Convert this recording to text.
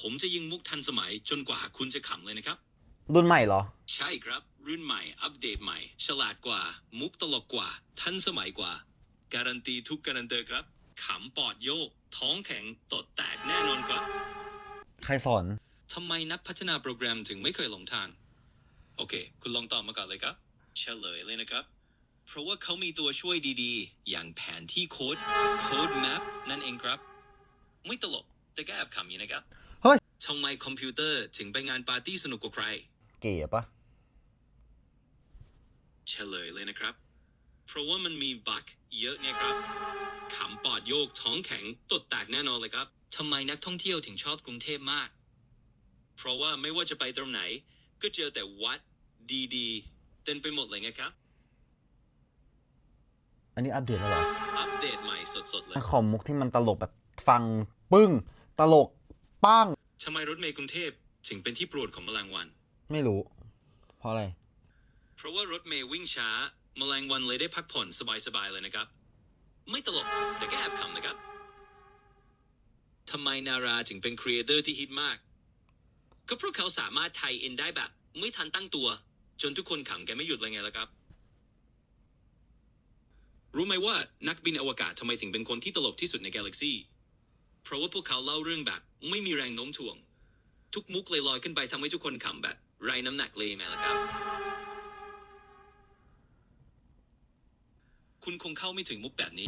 ผมจะยิงมุกทันสมัยจนกว่าคุณจะขำเลยนะครับ รุ่นใหม่เหรอ ใช่ครับ รุ่นใหม่ อัปเดตใหม่ ฉลาดกว่า มุกตลกกว่า ทันสมัยกว่า การันตีทุกการันเตอร์ครับขำปอดโยก ท้องแข็งตดแตกแน่นอนครับใครสอน ทำไมนักพัฒนาโปรแกรมถึงไม่เคยหลงทาง โอเค คุณลองตอบมาก่อนเลยครับ เฉลยเลยนะครับ เพราะว่าเขามีตัวช่วยดีๆ อย่างแผนที่โค้ด Code Map นั่นเองครับ ไม่ตลกแต่ก็แอบขำอยู่นะครับเฮ้ย ทำไมคอมพิวเตอร์ถึงไปงานปาร์ตี้สนุกกว่าใคร เก๋ปะเฉลยเลยนะครับ เพราะว่ามันมีบักเยอะไงครับขำปอดโยกท้องแข็งตดแตกแน่นอนเลยครับทำไมนักท่องเที่ยวถึงชอบกรุงเทพมาก เพราะว่าไม่ว่าจะไปตรงไหน ก็เจอแต่วัดดีๆเต็มไปหมดเลยไงครับ อันนี้อัปเดตแล้วเหรอ อัปเดตใหม่สดๆเลย คอมมุกที่มันตลกแบบฟังปึ้ง ตลกป้างทำไมรถเมล์กรุงเทพถึงเป็นที่โปรดของแมลงวัน ไม่รู้ เพราะอะไร เพราะว่ารถเมย์วิ่งช้าแมลงวันเลยได้พักผ่อนสบายๆเลยนะครับ ไม่ตลกแต่ก็แอบขำนะครับทำไมนาราถึงเป็นครีเอเตอร์ที่ฮิตมาก ก็เพราะเขาสามารถไทยอินได้แบบ ไม่ทันตั้งตัว จนทุกคนขำแกไม่หยุดเลยไงล่ะครับ รู้ไหมว่านักบินอวกาศทำไมถึงเป็นคนที่ตลกที่สุดในกาแล็กซี่ เพราะว่าพวกเขาเล่าเรื่องแบบ ไม่มีแรงโน้มถ่วง ทุกมุกเลยลอยขึ้นไปทำให้ทุกคนขำแบบไร้น้ำหนักเลยไงล่ะครับ คุณคงเข้าไม่ถึงมุกแบบนี้